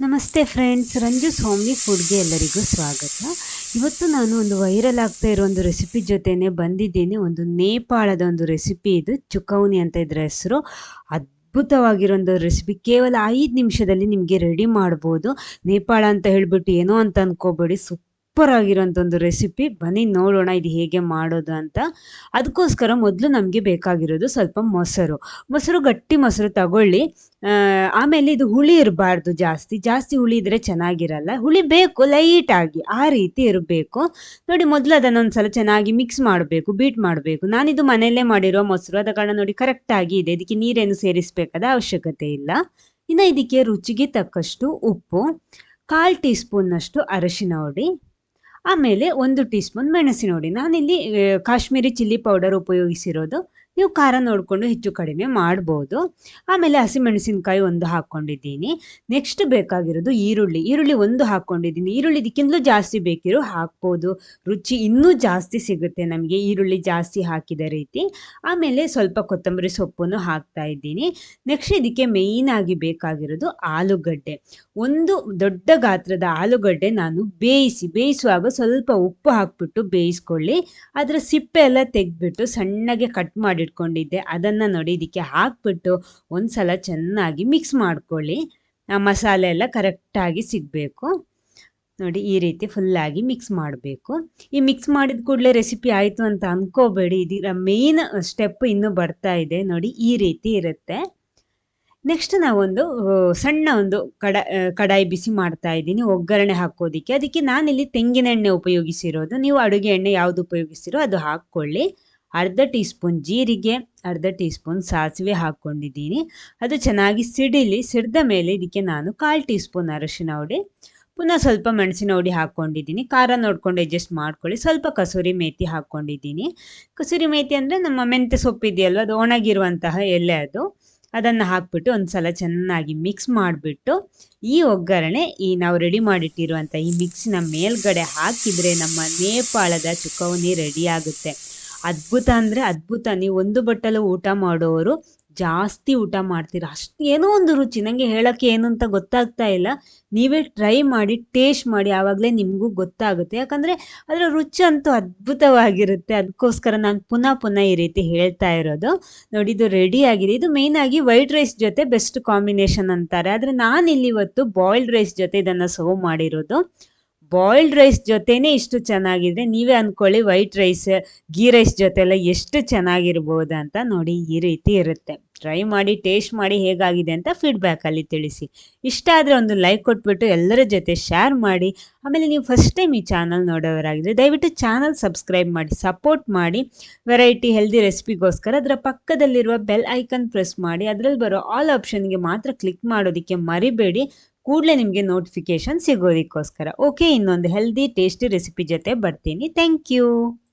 ನಮಸ್ತೆ ಫ್ರೆಂಡ್ಸ್ ರಂಜು ಸ್ವಾಮಿ ಫುಡ್ಗೆ ಎಲ್ಲರಿಗೂ ಸ್ವಾಗತ. ಇವತ್ತು ನಾನು ಒಂದು ವೈರಲ್ ಆಗ್ತಾ ಇರೋ ಒಂದು ರೆಸಿಪಿ ಜೊತೆನೆ ಬಂದಿದ್ದೀನಿ. ಒಂದು ನೇಪಾಳದ ಒಂದು ರೆಸಿಪಿ ಇದು, ಚುಕೌನಿ ಅಂತ ಇದ್ರ ಹೆಸರು. ಅದ್ಭುತವಾಗಿರೋ ಒಂದು ರೆಸಿಪಿ ಕೇವಲ ಐದು ನಿಮಿಷದಲ್ಲಿ ನಿಮಗೆ ರೆಡಿ ಮಾಡ್ಬೋದು. ನೇಪಾಳ ಅಂತ ಹೇಳಿಬಿಟ್ಟು ಏನೋ ಅಂತ ಅನ್ಕೋಬೇಡಿ ಸೂಪರ್ ಆಗಿರೋಂಥ ಒಂದು ರೆಸಿಪಿ ಬನ್ನಿ, ನೋಡೋಣ ಇದು ಹೇಗೆ ಮಾಡೋದು ಅಂತ. ಅದಕ್ಕೋಸ್ಕರ ಮೊದಲು ನಮಗೆ ಬೇಕಾಗಿರೋದು ಸ್ವಲ್ಪ ಮೊಸರು. ಮೊಸರು ಗಟ್ಟಿ ಮೊಸರು ತಗೊಳ್ಳಿ. ಆಮೇಲೆ ಇದು ಹುಳಿ ಇರಬಾರ್ದು ಜಾಸ್ತಿ. ಜಾಸ್ತಿ ಹುಳಿ ಇದ್ರೆ ಚೆನ್ನಾಗಿರಲ್ಲ. ಹುಳಿ ಬೇಕು ಲೈಟಾಗಿ ಆ ರೀತಿ ಇರಬೇಕು. ನೋಡಿ, ಮೊದಲು ಅದನ್ನ ಒಂದ್ಸಲ ಚೆನ್ನಾಗಿ ಮಿಕ್ಸ್ ಮಾಡಬೇಕು ಬೀಟ್ ಮಾಡಬೇಕು. ನಾನಿದು ಮನೆಯಲ್ಲೇ ಮಾಡಿರೋ ಮೊಸರು. ಆದ ಕಾರಣ ನೋಡಿ ಕರೆಕ್ಟಾಗಿ ಇದೆ. ಇದಕ್ಕೆ ನೀರೇನು ಸೇರಿಸಬೇಕಾದ ಅವಶ್ಯಕತೆ ಇಲ್ಲ. ಇನ್ನು ಇದಕ್ಕೆ ರುಚಿಗೆ ತಕ್ಕಷ್ಟು ಉಪ್ಪು, ಕಾಲು ಟೀ ಸ್ಪೂನ್ನಷ್ಟು ಅರಶಿನ ಹುಡಿ ಆಮೇಲೆ ಒಂದು ಟೀ ಸ್ಪೂನ್ ಮೆಣಸಿನ ಹುಡಿ ನಾನಿಲ್ಲಿ ಕಾಶ್ಮೀರಿ ಚಿಲ್ಲಿ ಪೌಡರ್ ಉಪಯೋಗಿಸಿರೋದು. ನೀವು ಖಾರ ನೋಡಿಕೊಂಡು ಹೆಚ್ಚು ಕಡಿಮೆ ಮಾಡ್ಬೋದು. ಆಮೇಲೆ ಹಸಿಮೆಣಸಿನ್ಕಾಯಿ ಒಂದು ಹಾಕ್ಕೊಂಡಿದ್ದೀನಿ. ನೆಕ್ಸ್ಟ್ ಬೇಕಾಗಿರೋದು ಈರುಳ್ಳಿ. ಈರುಳ್ಳಿ ಒಂದು ಹಾಕ್ಕೊಂಡಿದ್ದೀನಿ. ಈರುಳ್ಳಿ ಇದಕ್ಕಿಂತಲೂ ಜಾಸ್ತಿ ಬೇಕಿರೋ ಹಾಕ್ಬೋದು. ರುಚಿ ಇನ್ನೂ ಜಾಸ್ತಿ ಸಿಗುತ್ತೆ ನಮಗೆ ಈರುಳ್ಳಿ ಜಾಸ್ತಿ ಹಾಕಿದ ರೀತಿ. ಆಮೇಲೆ ಸ್ವಲ್ಪ ಕೊತ್ತಂಬರಿ ಸೊಪ್ಪನ್ನು ಹಾಕ್ತಾ ಇದ್ದೀನಿ. ನೆಕ್ಸ್ಟ್ ಇದಕ್ಕೆ ಮೇಯ್ನ್ ಆಗಿ ಬೇಕಾಗಿರೋದು ಆಲೂಗಡ್ಡೆ. ಒಂದು ದೊಡ್ಡ ಗಾತ್ರದ ಆಲೂಗಡ್ಡೆ ನಾನು ಬೇಯಿಸಿ, ಬೇಯಿಸುವಾಗ ಸ್ವಲ್ಪ ಉಪ್ಪು ಹಾಕ್ಬಿಟ್ಟು ಬೇಯಿಸ್ಕೊಳ್ಳಿ. ಅದರ ಸಿಪ್ಪೆ ಎಲ್ಲ ತೆಗೆದ್ಬಿಟ್ಟು ಸಣ್ಣಗೆ ಕಟ್ ಮಾಡಿಟ್ಕೊಂಡಿದ್ದೆ ಅದನ್ನು ನೋಡಿ ಇದಕ್ಕೆ ಹಾಕ್ಬಿಟ್ಟು ಒಂದ್ಸಲ ಚೆನ್ನಾಗಿ ಮಿಕ್ಸ್ ಮಾಡ್ಕೊಳ್ಳಿ. ಆ ಮಸಾಲೆ ಎಲ್ಲ ಕರೆಕ್ಟಾಗಿ ಸಿಗಬೇಕು. ನೋಡಿ ಈ ರೀತಿ ಫುಲ್ಲಾಗಿ ಮಿಕ್ಸ್ ಮಾಡಬೇಕು. ಈ ಮಿಕ್ಸ್ ಮಾಡಿದ ಕೂಡಲೇ ರೆಸಿಪಿ ಆಯಿತು ಅಂತ ಅಂದ್ಕೋಬೇಡಿ ಇದರ ಮೇಯ್ನ್ ಸ್ಟೆಪ್ ಇನ್ನೂ ಬರ್ತಾ ಇದೆ. ನೋಡಿ ಈ ರೀತಿ ಇರುತ್ತೆ. ನೆಕ್ಸ್ಟ್ ನಾವೊಂದು ಸಣ್ಣ ಒಂದು ಕಡ ಕಡಾಯಿ ಬಿಸಿ ಮಾಡ್ತಾ ಇದ್ದೀನಿ. ಒಗ್ಗರಣೆ ಹಾಕೋದಿಕ್ಕೆ. ಅದಕ್ಕೆ ನಾನಿಲ್ಲಿ ತೆಂಗಿನ ಎಣ್ಣೆ ಉಪಯೋಗಿಸಿರೋದು. ನೀವು ಅಡುಗೆ ಎಣ್ಣೆ ಯಾವುದು ಉಪಯೋಗಿಸಿರೋ ಅದು ಹಾಕ್ಕೊಳ್ಳಿ. ಅರ್ಧ ಟೀ ಸ್ಪೂನ್ ಜೀರಿಗೆ, ಅರ್ಧ ಟೀ ಸ್ಪೂನ್ ಸಾಸಿವೆ ಹಾಕ್ಕೊಂಡಿದ್ದೀನಿ. ಅದು ಚೆನ್ನಾಗಿ ಸಿಡಿಲಿ, ಸಿಡಿದ ಮೇಲೆ ಇದಕ್ಕೆ ನಾನು ಕಾಲು ಟೀ ಸ್ಪೂನ್ ಅರಶಿನ ಹುಡಿ, ಪುನಃ ಸ್ವಲ್ಪ ಮೆಣಸಿನ ಹುಡಿ ಹಾಕ್ಕೊಂಡಿದ್ದೀನಿ. ಖಾರ ನೋಡ್ಕೊಂಡು ಅಡ್ಜಸ್ಟ್ ಮಾಡ್ಕೊಳ್ಳಿ. ಸ್ವಲ್ಪ ಕಸೂರಿ ಮೇಥಿ ಹಾಕ್ಕೊಂಡಿದ್ದೀನಿ. ಕಸೂರಿ ಮೇಥಿ ಅಂದರೆ ನಮ್ಮ ಮೆಂತ್ಯ ಸೊಪ್ಪು ಇದೆಯಲ್ವ, ಅದು ಒಣಗಿರುವಂತಹ ಎಲೆ ಅದು. ಅದನ್ನು ಹಾಕ್ಬಿಟ್ಟು ಒಂದು ಸಲ ಚೆನ್ನಾಗಿ ಮಿಕ್ಸ್ ಮಾಡಿಬಿಟ್ಟು ಈ ಒಗ್ಗರಣೆ, ಈ ನಾವು ರೆಡಿ ಮಾಡಿಟ್ಟಿರುವಂಥ ಈ ಮಿಕ್ಸಿನ ಮೇಲ್ಗಡೆ ಹಾಕಿದರೆ ನಮ್ಮ ನೇಪಾಳದ ಚುಕವನಿ ರೆಡಿ ಆಗುತ್ತೆ. ಅದ್ಭುತ ಅಂದರೆ ಅದ್ಭುತ. ನೀವು ಒಂದು ಬಟ್ಟಲು ಊಟ ಮಾಡೋರು ಜಾಸ್ತಿ ಊಟ ಮಾಡ್ತೀರಾ. ಅಷ್ಟು ಏನೋ ಒಂದು ರುಚಿ. ನನಗೆ ಹೇಳೋಕ್ಕೆ ಏನು ಅಂತ ಗೊತ್ತಾಗ್ತಾ ಇಲ್ಲ. ನೀವೇ ಟ್ರೈ ಮಾಡಿ ಟೇಸ್ಟ್ ಮಾಡಿ, ಆವಾಗಲೇ ನಿಮಗೂ ಗೊತ್ತಾಗುತ್ತೆ. ಯಾಕಂದರೆ ಅದರ ರುಚಿ ಅಂತೂ ಅದ್ಭುತವಾಗಿರುತ್ತೆ. ಅದಕ್ಕೋಸ್ಕರ ನಾನು ಪುನಃ ಪುನಃ ಈ ರೀತಿ ಹೇಳ್ತಾ ಇರೋದು. ನೋಡಿ, ಇದು ರೆಡಿ ಆಗಿದೆ. ಇದು ಮೇಯ್ನ್ ಆಗಿ ವೈಟ್ ರೈಸ್ ಜೊತೆ ಬೆಸ್ಟ್ ಕಾಂಬಿನೇಷನ್ ಅಂತಾರೆ. ಆದರೆ ಇಲ್ಲಿ ಇವತ್ತು ಬಾಯ್ಲ್ಡ್ ರೈಸ್ ಜೊತೆ ಇದನ್ನು ಸರ್ವ್ ಮಾಡಿರೋದು. ಬಾಯ್ಲ್ಡ್ ರೈಸ್ ಜೊತೆನೇ ಇಷ್ಟು ಚೆನ್ನಾಗಿದ್ರೆ ನೀವೇ ಅಂದ್ಕೊಳ್ಳಿ ವೈಟ್ ರೈಸ್ ಗೀ ರೈಸ್ ಜೊತೆ ಎಲ್ಲ ಎಷ್ಟು ಚೆನ್ನಾಗಿರ್ಬೋದು ಅಂತ ನೋಡಿ ಈ ರೀತಿ ಇರುತ್ತೆ. ಟ್ರೈ ಮಾಡಿ ಟೇಸ್ಟ್ ಮಾಡಿ ಹೇಗಾಗಿದೆ ಅಂತ ಫೀಡ್ಬ್ಯಾಕಲ್ಲಿ ತಿಳಿಸಿ. ಇಷ್ಟ ಆದರೆ ಒಂದು ಲೈಕ್ ಕೊಟ್ಬಿಟ್ಟು ಎಲ್ಲರ ಜೊತೆ ಶೇರ್ ಮಾಡಿ. ಆಮೇಲೆ ನೀವು ಫಸ್ಟ್ ಟೈಮ್ ಈ ಚಾನಲ್ ನೋಡೋರಾಗಿದ್ರೆ ದಯವಿಟ್ಟು ಚಾನಲ್ ಸಬ್ಸ್ಕ್ರೈಬ್ ಮಾಡಿ ಸಪೋರ್ಟ್ ಮಾಡಿ. ವೆರೈಟಿ ಹೆಲ್ದಿ ರೆಸಿಪಿಗೋಸ್ಕರ ಅದರ ಪಕ್ಕದಲ್ಲಿರುವ ಬೆಲ್ ಐಕನ್ ಪ್ರೆಸ್ ಮಾಡಿ. ಅದರಲ್ಲಿ ಬರೋ ಆಲ್ ಆಪ್ಷನ್ಗೆ ಮಾತ್ರ ಕ್ಲಿಕ್ ಮಾಡೋದಕ್ಕೆ ಮರಿಬೇಡಿ. ಕೂಡಲೇ ನಿಮಗೆ ನೋಟಿಫಿಕೇಶನ್ ಸಿಗೋದಕ್ಕೋಸ್ಕರ. ಓಕೆ ಇನ್ನೊಂದು ಹೆಲ್ದಿ ಟೇಸ್ಟಿ ರೆಸಿಪಿ ಜೊತೆ ಬರ್ತೀನಿ. Thank you